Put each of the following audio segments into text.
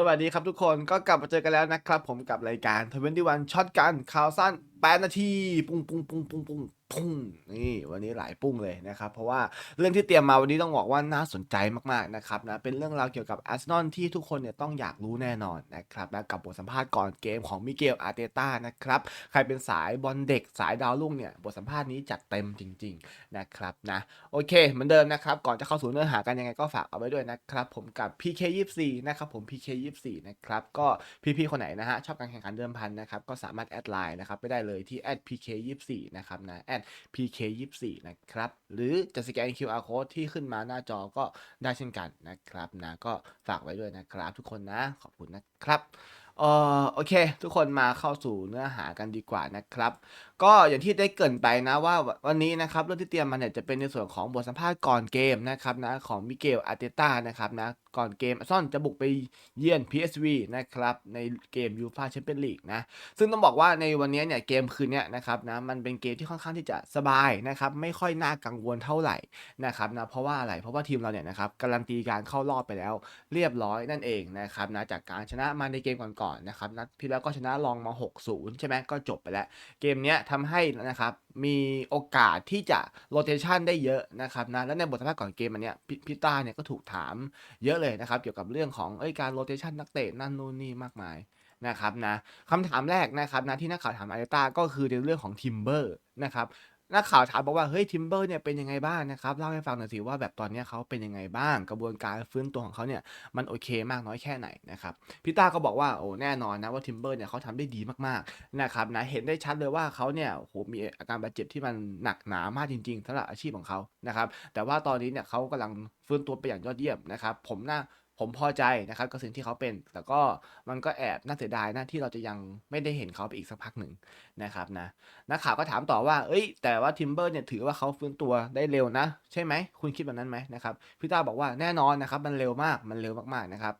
สวัสดีครับทุกคนก็กลับมาเจอกันแล้วนะครับ ผมกับรายการทวีดีวันช็อตกันข่าวสั้น8นาทีปุ้งปุ้งปุ้งปุ้งปุ้งปุ้งนี่วันนี้หลายปุ้งเลยนะครับเพราะว่าเรื่องที่เตรียมมาวันนี้ต้องบอกว่าน่าสนใจมากๆนะครับนะเป็นเรื่องราวเกี่ยวกับอาร์เซนอลที่ทุกคนเนี่ยต้องอยากรู้แน่นอนนะครับและกับบทสัมภาษณ์ก่อนเกมของมิเกลอาร์เตต้านะครับใครเป็นสายบอลเด็กสายดาวรุ่งเนี่ยบทสัมภาษณ์นี้จัดเต็มจริงๆนะครับนะโอเคเหมือนเดิมนะครับก่อนจะเข้าสู่เนื้อหากันยังไงก็ฝากเอาไว้ด้วยนะครับผมกับ PK24 นะครับผม PK24 นะครับก็พี่ๆคนไหนนะฮะชอบการแข่งขันเดิมพันนะครับก็สามารถแอดไลน์นะครับไปได้เลยที่ @pk24 นะครับนะ @pk24 นะครับ หรือจะสแกน QR code ที่ขึ้นมาหน้าจอก็ได้เช่นกันนะครับนะก็ฝากไว้ด้วยนะครับทุกคนนะ ขอบคุณนะครับ เออโอเค ทุกคนมาเข้าสู่เนื้อหากันดีกว่านะครับ ก็อย่างที่ได้เกรินไปนะว่าวันนี้นะครับเรื่องที่เตรียมมาเนี่ยจะเป็นในส่วนของบทสัมภาษณ์ก่อนเกมนะครับนะของมิเกลอาร์เตต้านะครับนะก่อนเกมอซนอลจะบุกไปเยือน PSV นะครับในเกมยูฟาแชมเปี้ยนลีกนะซึ่งต้องบอกว่าในวันนี้เนี่ยเกมคืนเนี้ยนะครับนะมันเป็นเกมที่ค่อนข้างที่จะสบายนะครับไม่ค่อยน่ากังวลเท่าไหร่นะครับนะเพราะว่าอะไรเพราะว่าทีมเราเนี่ยนะครับการันตีการเข้ารอบไปแล้ว เรียบร้อยนั่นเองนะครับนะจากการชนะมาในเกมก่อนๆนะครับนัดที่แล้วก็ชนะลองมา 6-0 ใช่ไหมก็จบไปแล้ว เกมนี้ทำให้นะครับมีโอกาสที่จะโรเตชันได้เยอะนะครับนะและในบทสัมภาษณ์ก่อนเกมอันเนี้ยพพิต้าเนี่ยก็ถูกถามเยอะเลยนะครับ เกี่ยวกับเรื่องของเอ้ยการโรเตชันนักเตะนั่นนู่นนี่มากมายนะครับนะคำถามแรกนะครับนะที่นักข่าวถามอาร์เตต้าก็คือในเรื่องของทิมเบอร์นะครับ นักข่าวถามบอกว่าเฮ้ยทิมเบอร์เนี่ยเป็นยังไงบ้างนะครับเล่าให้ฟังหน่อยสิว่าแบบตอนนี้เขาเป็นยังไงบ้าง กระบวนการฟื้นตัวของเขาเนี่ยมันโอเคมากน้อยแค่ไหนนะครับพี่ต้าก็บอกว่าโอ้แน่นอนนะว่าทิมเบอร์เนี่ยเขาทำได้ดีมากๆนะครับนะเห็นได้ชัดเลยว่าเขาเนี่ยโหมีอาการบาดเจ็บที่มันหนักหนามากจริงๆสำหรับอาชีพของเขานะครับแต่ว่าตอนนี้เนี่ยเขากำลังฟื้นตัวไปอย่างยอดเยี่ยมนะครับผมน่า ผมพอใจนะครับกับสิ่งที่เขาเป็น แต่ก็มันก็แอบน่าเสียดายนะที่เราจะยังไม่ได้เห็นเขาไปอีกสักพักหนึ่งนะครับนะนักข่าวก็ถามต่อว่า เอ้ย แต่ว่าทิมเบอร์เนี่ยถือว่าเขาฟื้นตัวได้เร็วนะ ใช่ไหม คุณคิดแบบนั้นไหมนะครับพี่ต้าบอกว่าแน่นอนนะครับ มันเร็วมากมันเร็วมากๆนะครับ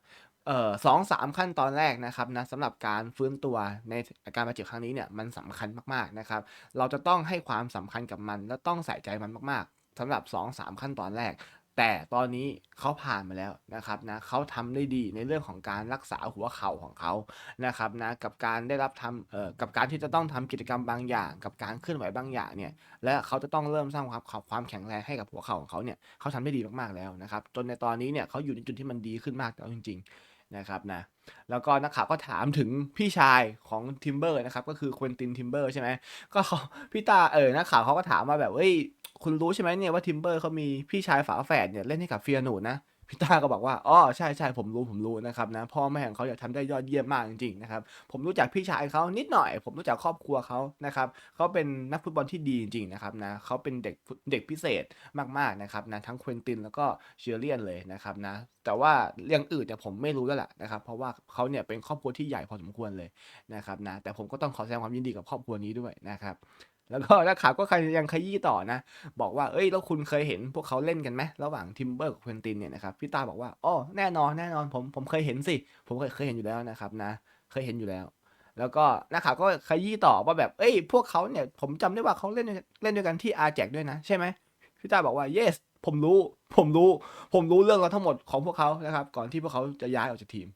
เอ่อสองสามขั้นตอนแรกนะครับนะสำหรับการฟื้นตัวในอาการบาดเจ็บครั้งนี้เนี่ยมันสำคัญมากๆนะครับ เราจะต้องให้ความสำคัญกับมัน และต้องใส่ใจมันมากๆสำหรับ 2-3 ขั้นตอนแรก แต่ตอนนี้เขาผ่านมาแล้วนะครับนะเขาทำได้ดีในเรื่องของการรักษาหัวเข่าของเขานะครับนะกับการได้รับทำเอ่อกับการที่จะต้องทำกิจกรรมบางอย่าง กับการเคลื่อนไหวบางอย่างเนี่ยและเขาจะต้องเริ่มสร้างความความแข็งแรงให้กับหัวเข่าของเขาเนี่ยเขาทำได้ดีมากๆแล้วนะครับจนในตอนนี้เนี่ยเขาอยู่ในจุดที่มันดีขึ้นมากแล้วจริง ๆ นะครับนะแล้วก็นักข่าวก็ถามถึงพี่ชายของทิมเบอร์นะครับก็คือควินตินทิมเบอร์ใช่ไหมก็พี่ตาเออนักข่าวเขาก็ถามมาแบบเฮ้ยคุณรู้ใช่ไหมเนี่ยว่าทิมเบอร์เขามีพี่ชายฝาแฝดเนี่ยเล่นให้กับเฟียนูนะ พี่ต้าก็บอกว่าอ๋อใช่ใช่ผมรู้ผมรู้นะครับนะพ่อแม่ของเขาอยากทำได้ยอดเยี่ยมมากจริงๆนะครับผมรู้จักพี่ชายเขานิดหน่อย ผมรู้จักครอบครัวเขานะครับเขาเป็นนักฟุตบอลที่ดีจริงๆนะครับนะเขาเป็นเด็กเด็กพิเศษมากๆนะครับนะทั้งควินตินแล้วก็เชอเลียนเลยนะครับนะแต่ว่าเรื่องอื่นเนี่ยผมไม่รู้แล้วแหละนะครับเพราะว่าเขาเนี่ยเป็นครอบครัวที่ใหญ่พอสมควรเลยนะครับนะแต่ผมก็ต้องขอแสดงความยินดีกับครอบครัวนี้ด้วยนะครับ แล้วก็นักข่าวก็ยังขยี้ต่อนะ บอกว่า เอ้ย แล้วคุณเคยเห็นพวกเขาเล่นกันไหมระหว่างทิมเบอร์กับเควินตินเนี่ยนะครับ พี่ตาบอกว่า อ๋อ แน่นอน แน่นอน ผม ผมเคยเห็นสิ ผมเคยเคยเห็นอยู่แล้วนะครับนะ เคยเห็นอยู่แล้ว แล้วก็นักข่าวก็ขยี้ต่อว่าแบบ เอ้ย พวกเขาเนี่ย ผมจำได้ว่าเขาเล่นเล่นด้วยกันที่อาแจกด้วยนะ ใช่ไหม พี่ตาบอกว่า yes ผมรู้ ผมรู้ ผมรู้เรื่องราวทั้งหมดของพวกเขานะครับ ก่อนที่พวกเขาจะย้ายออกจากทีม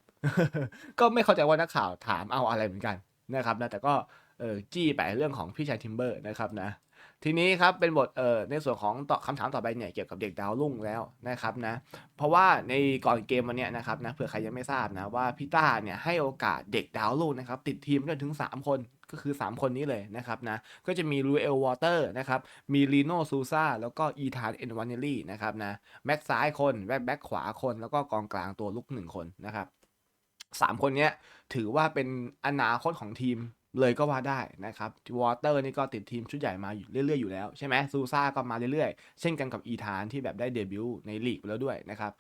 ก็ไม่เข้าใจว่านักข่าวถามเอาอะไรเหมือนกันนะครับนะ แต่ก็ เออจี้ไปเรื่องของพี่ชายทิมเบอร์นะครับนะทีนี้ครับเป็นบทเอ่อในส่วนของตอบคำถามต่อไปเนี่ยเกี่ยวกับเด็กดาวรุ่งแล้วนะครับนะเพราะว่าในก่อนเกมวันนี้นะครับนะเผื่อใครยังไม่ทราบนะว่าพี่ต้าเนี่ยให้โอกาสเด็กดาวรุ่งนะครับติดทีมได้ถึง 3 คนก็คือ 3 คนนี้เลยนะครับนะก็จะมีลูเอลวอเตอร์นะครับมีลีโนซูซาแล้วก็อีธานเอ็นวานเนลลี่นะครับนะแบ็กซ้ายคนแบ็กแบ็กขวาคน แล้วก็กองกลางตัวลุกหนึ่งคนนะครับสามคนนี้ถือว่าเป็นอนาคตของทีม เลยก็ว่าได้นะครับวอเตอร์นี่ก็ติดทีมชุดใหญ่มาอยู่เรื่อยๆอยู่แล้วใช่ไหมซูซ่าก็มาเรื่อยๆ เช่นกันกับอีธานที่แบบได้เดบิวต์ในลีกไปแล้วด้วยนะครับ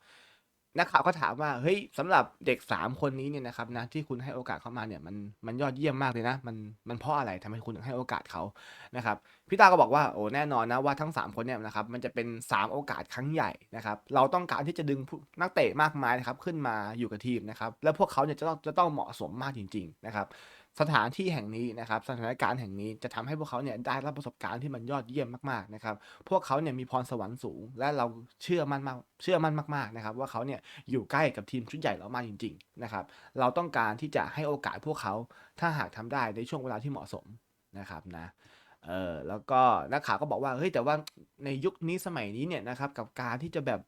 นักข่าวก็ถามว่าเฮ้ยสำหรับเด็ก 3 คนนี้เนี่ยนะครับนะที่คุณให้โอกาสเขามาเนี่ยมันมันยอดเยี่ยมมากเลยนะ มันมันเพราะอะไรทำไมคุณถึงให้โอกาสเขานะครับพี่ตาก็บอกว่าโอ้แน่นอนนะว่าทั้ง 3 คนเนี่ยนะครับมันจะเป็น 3 โอกาสครั้งใหญ่นะครับเราต้องการที่จะดึงนักเตะมากมายนะครับขึ้นมาอยู่กับทีมนะครับแล้วพวกเขาเนี่ยจะต้องจะต้องเหมาะสมมากจริง ๆ นะครับ สถานที่แห่งนี้นะครับสถานการณ์แห่งนี้จะทำให้พวกเขาเนี่ยได้รับประสบการณ์ที่มันยอดเยี่ยมมากๆนะครับพวกเขาเนี่ยมีพรสวรรค์สูง และเราเชื่อมั่นมากเชื่อมั่นมากๆนะครับว่าเขาเนี่ยอยู่ใกล้กับทีมชุดใหญ่เรามากจริงๆนะครับเราต้องการที่จะให้โอกาสพวกเขาถ้าหากทำได้ในช่วงเวลาที่เหมาะสมนะครับนะเออแล้วก็นักข่าวก็บอกว่าเฮ้ยแต่ว่าในยุคนี้สมัยนี้เนี่ยนะครับกับการที่จะแบบ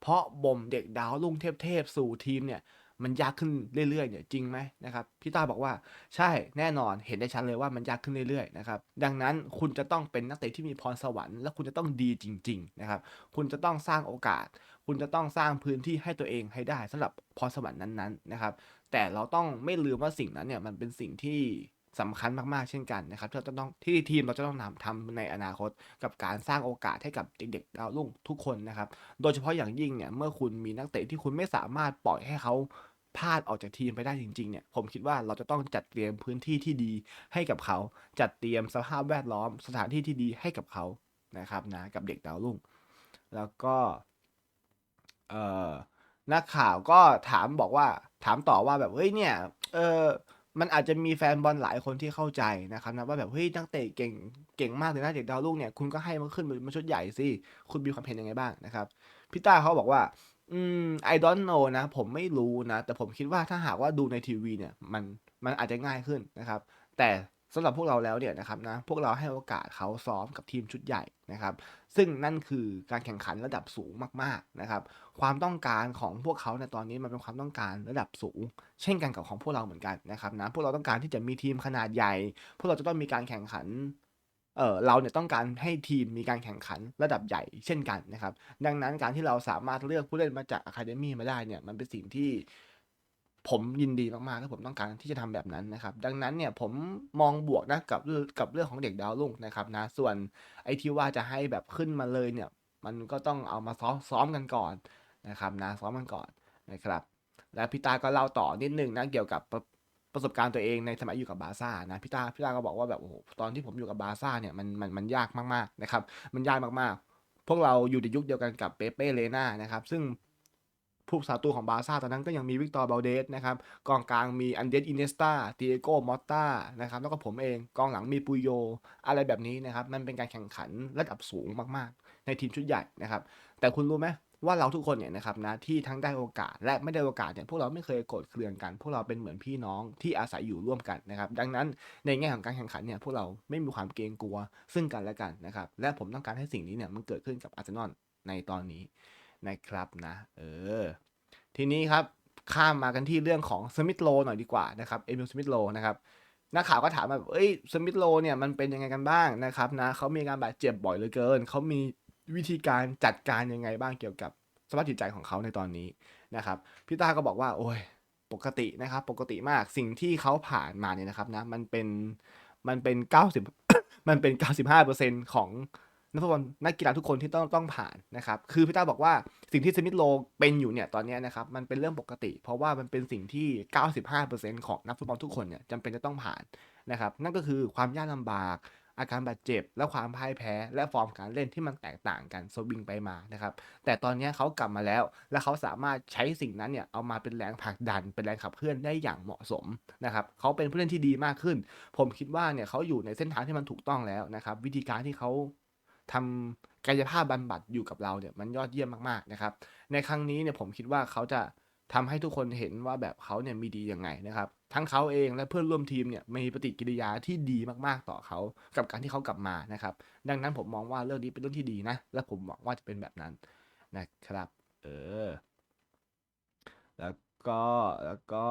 เพาะบ่มเด็กดาวรุ่งเทพๆสู่ทีมเนี่ย มันยากขึ้นเรื่อยๆเนี่ยจริงไหมนะครับพี่ต้าบอกว่าใช่แน่นอนเห็นได้ชัดเลยว่ามันยากขึ้นเรื่อยๆนะครับดังนั้นคุณจะต้องเป็นนักเตะที่มีพรสวรรค์และคุณจะต้องดีจริงๆนะครับคุณจะต้องสร้างโอกาส คุณจะต้องสร้างพื้นที่ให้ตัวเองให้ได้สำหรับพรสวรรค์นั้นๆนะครับแต่เราต้องไม่ลืมว่าสิ่งนั้นเนี่ยมันเป็นสิ่งที่สำคัญมากๆเช่นกันนะครับที่เราจะต้องที่ทีมเราจะต้องทำทำในอนาคต กับการสร้างโอกาสให้กับเด็กๆดาวรุ่งทุกคนนะครับ โดยเฉพาะอย่างยิ่งเนี่ยเมื่อคุณมีนักเตะที่คุณไม่สามารถปล่อยให้เขา พลาดออกจากทีมไปได้จริงๆเนี่ยผมคิดว่าเราจะต้องจัดเตรียมพื้นที่ที่ดีให้กับเขา จัดเตรียมสภาพแวดล้อมสถานที่ที่ดีให้กับเขานะครับนะกับเด็กดาวรุ่ง แล้วก็เอ่อนักข่าวก็ถามบอกว่าถามต่อว่าแบบเฮ้ยเนี่ยเออมันอาจจะมีแฟนบอลหลายคนที่เข้าใจนะครับนะว่าแบบเฮ้ยนักเตะเก่งเก่งมากเลยนะเด็กดาวรุ่งเนี่ยคุณก็ให้มันขึ้นมาชุดใหญ่สิคุณมีความเห็นยังไงบ้างนะครับพี่ต้าเขาบอกว่า อืม I don't know นะ ผมไม่รู้นะ แต่ผมคิดว่าถ้าหากว่าดูในทีวีเนี่ย มัน มันอาจจะง่ายขึ้นนะครับ แต่สำหรับพวกเราแล้วเนี่ยนะครับนะ พวกเราให้โอกาสเขาซ้อมกับทีมชุดใหญ่นะครับ ซึ่งนั่นคือการแข่งขันระดับสูงมากๆนะครับ ความต้องการของพวกเขาในตอนนี้มันเป็นความต้องการระดับสูง เช่นกันกับของพวกเราเหมือนกันนะครับนะ พวกเราต้องการที่จะมีทีมขนาดใหญ่ พวกเราจะต้องมีการแข่งขัน เออเราเนี่ยต้องการให้ทีมมีการแข่งขันระดับใหญ่เช่นกันนะครับ ดังนั้นการที่เราสามารถเลือกผู้เล่นมาจากอะคาเดมี่มาได้เนี่ยมันเป็นสิ่งที่ผมยินดีมากๆและผมต้องการที่จะทำแบบนั้นนะครับ ดังนั้นเนี่ยผมมองบวกนะกับกับเรื่องของเด็กดาวรุ่งนะครับนะส่วนไอ้ที่ว่าจะให้แบบขึ้นมาเลยเนี่ย มันก็ต้องเอามาซ้อมซ้อมกันก่อนนะครับนะซ้อมกันก่อนนะครับ และพี่ตาก็เล่าต่อนิดนึงนะเกี่ยวกับ ประสบการณ์ตัวเองในสมัยอยู่กับบาซ่านะพี่ตาพี่ตาก็บอกว่าแบบโอ้โหตอนที่ผมอยู่กับบาซ่าเนี่ยมันมันมันยากมากๆนะครับ มันยากมากๆ พวกเราอยู่ในยุคเดียวกันกับเปเป้เลน่านะครับ ซึ่งผู้สาตูของบาซ่าตอนนั้นก็ยังมีวิกตอร์เบลเดสนะครับกองกลางมีอันเดสอินเนสตาตียโกมอตตานะครับแล้วก็ผมเองกองหลังมีปุยโย อะไรแบบนี้นะครับ มันเป็นการแข่งขันระดับสูงมากๆ ในทีมชุดใหญ่นะครับ แต่คุณรู้ไหม ว่าเราทุกคนเนี่ยนะครับนะที่ทั้งได้โอกาสและไม่ได้โอกาสเนี่ยพวกเราไม่เคยโกรธเคืองกัน พวกเราเป็นเหมือนพี่น้องที่อาศัยอยู่ร่วมกันนะครับ ดังนั้นในแง่ของการแข่งขันเนี่ยพวกเราไม่มีความเกรงกลัว ซึ่งกันและกันนะครับ และผมต้องการให้สิ่งนี้เนี่ยมันเกิดขึ้นกับอาร์เซนอลในตอนนี้นะครับนะ เออ ทีนี้ครับข้ามมากันที่เรื่องของสมิธโลหน่อยดีกว่านะครับเอมิลสมิธโลนะครับนักข่าวก็ถามแบบเอ้ยสมิธโลเนี่ยมันเป็นยังไงกันบ้างนะครับนะเขามีการบาดเจ็บบ่อยเหลือเกินเขามี วิธีการจัดการยังไงบ้างเกี่ยวกับสภาพจิตใจของเขาในตอนนี้นะครับพี่ต้าก็บอกว่าโอ้ยปกตินะครับ ปกติมากสิ่งที่เขาผ่านมาเนี่ยนะครับนะมันเป็นมันเป็น 90 มันเป็น 95%ของนักฟุตบอลนักกีฬาทุกคนที่ต้องต้องผ่านนะครับ คือพี่ต้าบอกว่าสิ่งที่สมิธโลเป็นอยู่เนี่ยตอนนี้นะครับมันเป็นเรื่องปกติ เพราะว่ามันเป็นสิ่งที่ 95%ของนักฟุตบอลทุกคนเนี่ยจำเป็นจะต้องผ่านนะครับ นั่นก็คือความยากลำบาก อาการบาดเจ็บ และความพ่ายแพ้ และฟอร์มการเล่นที่มันแตกต่างกันสวิงไปมานะครับ แต่ตอนนี้เขากลับมาแล้ว และเขาสามารถใช้สิ่งนั้นเนี่ยเอามาเป็นแรงผลักดัน เป็นแรงขับเคลื่อนได้อย่างเหมาะสมนะครับเขาเป็นผู้เล่นที่ดีมากขึ้น ผมคิดว่าเนี่ยเขาอยู่ในเส้นทางที่มันถูกต้องแล้วนะครับ วิธีการที่เขาทำกายภาพบำบัดอยู่กับเราเนี่ยมันยอดเยี่ยมมากๆนะครับ ในครั้งนี้เนี่ยผมคิดว่าเขาจะทำให้ทุกคนเห็นว่าแบบเขาเนี่ยมีดียังไงนะครับ ทั้งเขาเองและเพื่อนร่วมทีมเนี่ยมีปฏิกิริยาที่ดีมากๆต่อเขากับการที่เขากลับมานะครับ ดังนั้นผมมองว่าเรื่องนี้เป็นเรื่องที่ดีนะ และผมหวังว่าจะเป็นแบบนั้นนะครับ เออ แล้วก็แล้วก็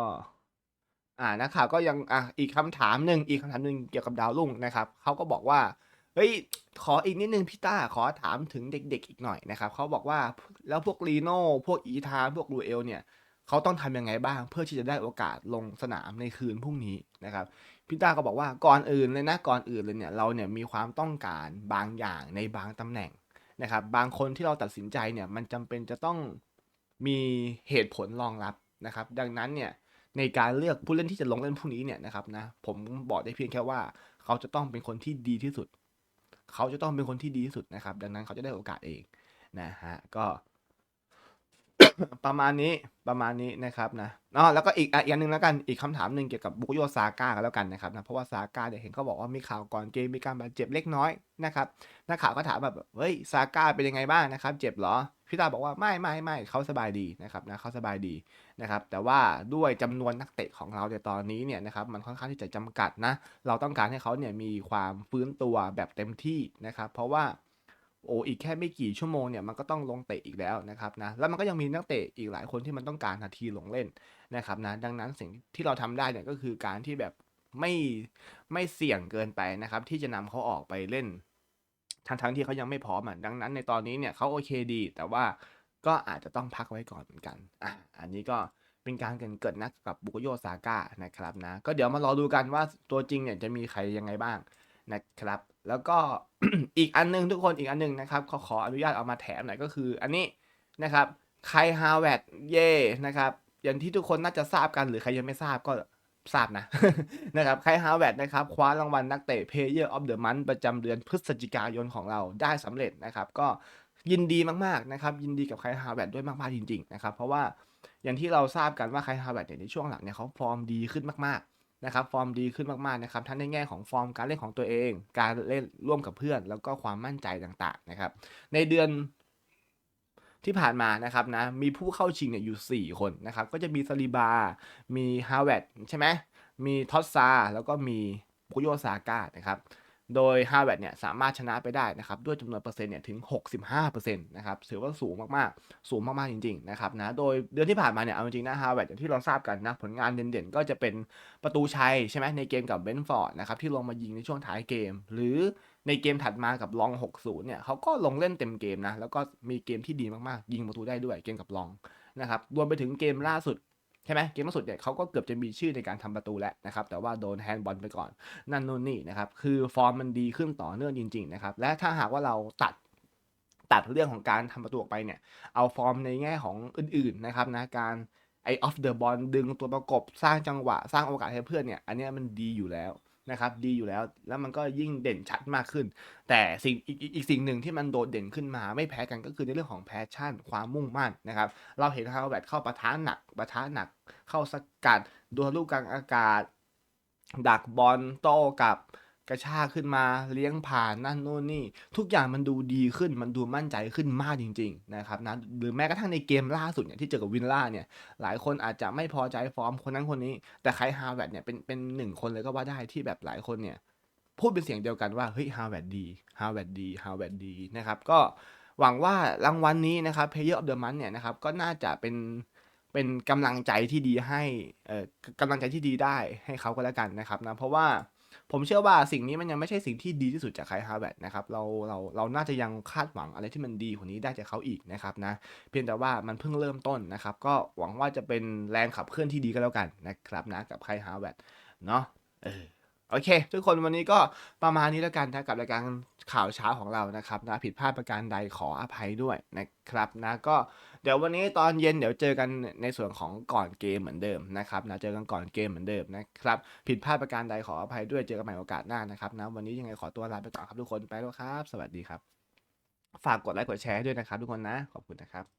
อ่านักข่าวก็ยังอะอีกคำถามหนึ่งอีกคำถามหนึ่งเกี่ยวกับดาวรุ่งนะครับเขาก็บอกว่าเฮ้ยขออีกนิดนึงพี่ต้าขอถามถึงเด็กๆอีกหน่อยนะครับเขาบอกว่าแล้วพวกลีโน่พวกอีธานพวกลูเอลเนี่ย เขาต้องทำยังไงบ้าง เพื่อที่จะได้โอกาสลงสนามในคืนพรุ่งนี้นะครับพี่ต้าก็บอกว่าก่อนอื่นเลยนะก่อนอื่นเลยเนี่ยเราเนี่ยมีความต้องการบางอย่างในบางตำแหน่งนะครับ บางคนที่เราตัดสินใจเนี่ยมันจำเป็นจะต้องมีเหตุผลรองรับนะครับ ดังนั้นเนี่ยในการเลือกผู้เล่นที่จะลงเล่นพรุ่งนี้เนี่ยนะครับนะผมบอกได้เพียงแค่ว่า เขาจะต้องเป็นคนที่ดีที่สุด เขาจะต้องเป็นคนที่ดีที่สุดนะครับ ดังนั้นเขาจะได้โอกาสเองนะฮะก็ ประมาณนี้ประมาณนี้นะครับนะอ๋อแล้วก็อีกอีกอันหนึ่งแล้วกันอีกคำถามหนึ่งเกี่ยวกับบุกโยซาก้ากันแล้วกันนะครับนะเพราะว่าซาก้าเนี่ยเห็นเขาบอกว่ามีข่าวก่อนเกมมีการบาดเจ็บเล็กน้อยนะครับนักข่าวก็ถามแบบเฮ้ยซาก้าเป็นยังไงบ้างนะครับ เจ็บเหรอพี่ตาบอกว่าไม่ไม่ไม่เขาสบายดีนะครับนะเขาสบายดีนะครับ แต่ว่าด้วยจำนวนนักเตะของเราในตอนนี้เนี่ยนะครับมันค่อนข้างที่จะจำกัดนะ เราต้องการให้เขาเนี่ยมีความฟื้นตัวแบบเต็มที่นะครับ เพราะว่า โอ้อีกแค่ไม่กี่ชั่วโมงเนี่ยมันก็ต้องลงเตะอีกแล้วนะครับนะแล้วมันก็ยังมีนักเตะอีกหลายคนที่มันต้องการนาทีลงเล่นนะครับนะดังนั้นสิ่งที่เราทำได้เนี่ยก็คือการที่แบบไม่ไม่เสี่ยงเกินไปนะครับ ที่จะนำเขาออกไปเล่น ทั้งทั้งที่เขายังไม่พร้อมอะดังนั้นในตอนนี้เนี่ยเขาโอเคดี แต่ว่าก็อาจจะต้องพักไว้ก่อนเหมือนกันอะอันนี้ก็เป็นการเกินเกิดนะกับบุกโยซาก้านะครับนะก็เดี๋ยวมารอดูกันว่าตัวจริงเนี่ยจะมีใครยังไงบ้าง นะครับ แล้วก็อีกอันหนึงทุกคนอีกอันหนึงนะครับขอขออนุญาตเอามาแถมหน่อยก็คือ อันนี้นะครับไคฮาวเวดเย่นะครับอย่างที่ทุกคนน่าจะทราบกันหรือใครยังไม่ทราบก็ทราบนะนะครับไคฮาวเวดนะครับคว้ารางวัลนักเตะ Player of the Month ประจำเดือนพฤศจิกายนของเราได้สำเร็จนะครับก็ยินดีมากๆนะครับยินดีกับไคฮาวเวดด้วยมากๆจริงๆนะครับเพราะว่าอย่างที่เราทราบกันว่าไคฮาวเวดในช่วงหลังเนี่ยเขาฟอร์มดีขึ้นมากๆ นะครับฟอร์มดีขึ้นมากๆนะครับทั้งในแง่ของฟอร์มการเล่นของตัวเอง การเล่นร่วมกับเพื่อน แล้วก็ความมั่นใจต่างๆนะครับ ในเดือนที่ผ่านมานะครับนะมีผู้เข้าชิงเนี่ยอยู่ 4 คนนะครับ ก็จะมีซาลิบา มีฮาวเวดใช่ไหมมีทอสซาแล้วก็มีบุโยซาก้านะครับ โดยฮาวเวดเนี่ยสามารถชนะไปได้นะครับด้วยจำนวนเปอร์เซ็นต์เนี่ยถึง 65%นะครับถือว่าสูงมากๆ สูงมากๆจริงๆนะครับนะโดยเดือนที่ผ่านมาเนี่ยเอาจริงๆนะฮาวเวดอย่างที่เราทราบกันนะผลงานเด่นๆ ก็จะเป็นประตูชัยใช่ไหมในเกมกับเบนฟอร์ดนะครับที่ลงมายิงในช่วงท้ายเกม หรือในเกมถัดมากับลอง 60 เนี่ยเขาก็ลงเล่นเต็มเกมนะแล้วก็มีเกมที่ดีมากๆ ยิงประตูได้ด้วยเกมกับลองนะครับรวมไปถึงเกมล่าสุด ใช่ไหมเกมล่าสุดเนี่ยเขาก็เกือบจะมีชื่อในการทำประตูแล้วนะครับแต่ว่าโดนแฮนด์บอลไปก่อน นั่นนู่นนี่นะครับคือฟอร์มมันดีขึ้นต่อเนื่องจริงๆนะครับและถ้าหากว่าเราตัดตัดเรื่องของการทำประตูออกไปเนี่ยเอาฟอร์มในแง่ของอื่นๆนะครับนะการไอออฟเดอะบอลดึงตัวประกบสร้างจังหวะสร้างโอกาสให้เพื่อนเนี่ยอันนี้มันดีอยู่แล้ว นะครับดีอยู่แล้ว แล้วมันก็ยิ่งเด่นชัดมากขึ้น แต่สิ่งอีกอีกอีกสิ่งหนึ่งที่มันโดดเด่นขึ้นมาไม่แพ้กันก็คือในเรื่องของแพชชั่น ความมุ่งมั่นนะครับ เราเห็นฮาวเวิร์ดเข้าปะทะหนักปะทะหนัก เข้าสกัดดวลลูกกลางอากาศ ดักบอลโต้กับ กระชากขึ้นมาเลี้ยงผ่านนั่นโน่นนี่ ทุกอย่างมันดูดีขึ้นมันดูมั่นใจขึ้นมากจริงๆนะครับนะหรือแม้กระทั่งในเกมล่าสุดเนี่ยที่เจอกับวินล่าเนี่ยหลายคนอาจจะไม่พอใจฟอร์มคนนั้นคนนี้ แต่ไคฮาวเวิร์ดเนี่ยเป็นเป็นหนึ่งคนเลยก็ว่าได้ที่แบบหลายคนเนี่ยพูดเป็นเสียงเดียวกันว่าเฮ้ยฮาวเวิร์ดดีฮาวเวิร์ดดีฮาวเวิร์ดดีนะครับก็หวังว่ารางวัลนี้นะครับ Player of the Month เนี่ยนะครับก็น่าจะเป็นเป็นกำลังใจที่ดีให้เอ่อกำลังใจที่ดีได้ให้เขาก็แล้วกันนะครับนะเพราะว่า ผมเชื่อว่าสิ่งนี้มันยังไม่ใช่สิ่งที่ดีที่สุดจากไคฮาวเวิร์ดนะครับเราเราเราน่าจะยังคาดหวังอะไรที่มันดีกว่านี้ได้จากเขาอีกนะครับนะเพียงแต่ว่ามันเพิ่งเริ่มต้นนะครับ ก็หวังว่าจะเป็นแรงขับเคลื่อนที่ดีก็แล้วกันนะครับนะกับไคฮาวเวิร์ดเนาะเออ โอเค ทุกคนวันนี้ก็ประมาณนี้แล้วกันนะกับรายการข่าวเช้าของเรานะครับนะผิดพลาดประการใดขออภัยด้วยนะครับนะก็เดี๋ยววันนี้ตอนเย็นเดี๋ยวเจอกันในส่วนของก่อนเกมเหมือนเดิมนะครับนะเจอกันก่อนเกมเหมือนเดิมนะครับผิดพลาดประการใดขออภัยด้วยเจอกันใหม่โอกาสหน้านะครับนะวันนี้ยังไงขอตัวลาไปก่อนครับทุกคนไปแล้วครับ สวัสดีครับ ฝากกดไลค์กดแชร์ด้วยนะครับทุกคนนะขอบคุณนะครับ